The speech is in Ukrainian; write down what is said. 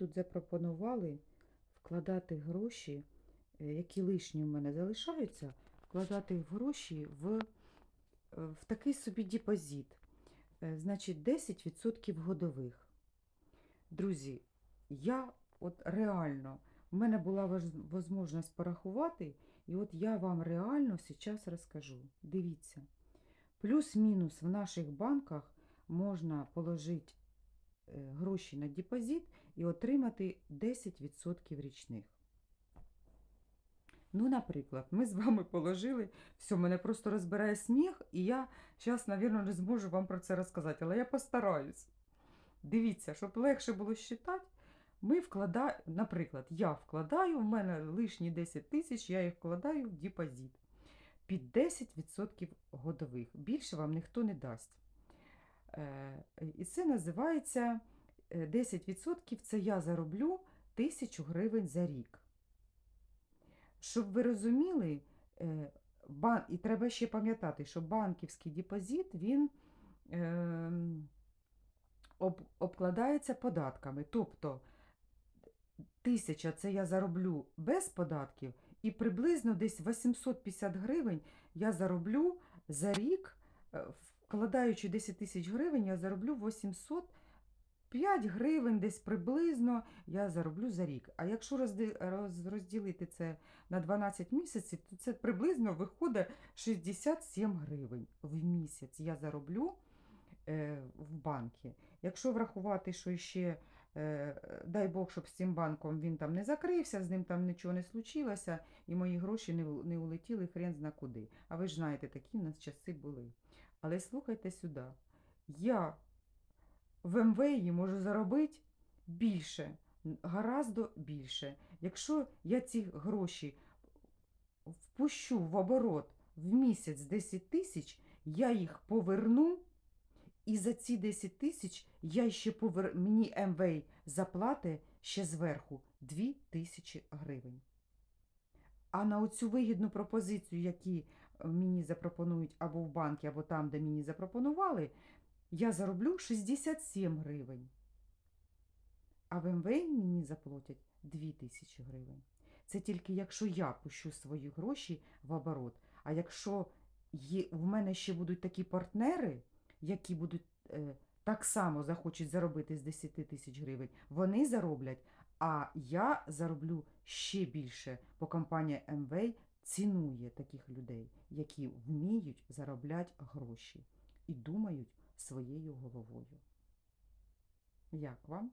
тут запропонували вкладати гроші, е, які лишні в мене залишаються, вкладати гроші в, е, в такий собі депозит. Е, Значить, 10% годових. Друзі, я от реально, в мене була можливість порахувати, і от я вам реально зараз розкажу. Дивіться, плюс-мінус в наших банках можна положити гроші на депозит і отримати 10% річних. Ну, наприклад, ми з вами положили, все, мене просто розбирає сміх, і я зараз, мабуть, не зможу вам про це розказати, але я постараюсь. Дивіться, щоб легше було считати, ми вкладаємо, наприклад, я вкладаю, в мене лишні 10 тисяч, я їх вкладаю в депозит під 10% годових. Більше вам ніхто не дасть. Е, І це називається е, 10% це я зароблю 1000 гривень за рік. Щоб ви розуміли, е, і треба ще пам'ятати, що банківський депозит він е, об... обкладається податками. Тобто тисяча це я зароблю без податків, і приблизно десь 850 гривень я зароблю за рік, е, вкладаючи 10 тисяч гривень, я зароблю 805 гривень десь приблизно я зароблю за рік. А якщо розділити це на 12 місяців, то це приблизно виходить 67 гривень в місяць я зароблю е, в банки. Якщо врахувати, що ще, дай Бог, щоб з цим банком він там не закрився, з ним там нічого не случилося, і мої гроші не, не улетіли хрен зна куди. А ви ж знаєте, такі в нас часи були. Але слухайте сюди. Я в МВІ можу заробити більше, гораздо більше. Якщо я ці гроші впущу в оборот в місяць 10 тисяч, я їх поверну, і за ці 10 тисяч я ще повер... мені МВ заплати ще зверху 2 тисячі гривень. А на оцю вигідну пропозицію, які е, мені запропонують або в банкі, або там, де мені запропонували, я зароблю 67 гривень. А в МВ мені заплатять 2 тисячі гривень. Це тільки якщо я пущу свої гроші в оборот. А якщо в мене ще будуть такі партнери, які будуть е, так само захочуть заробити з 10 тисяч гривень, вони зароблять, а я зароблю ще більше, бо компанія МВ цінує таких людей, які вміють заробляти гроші і думають своєю головою. Як вам?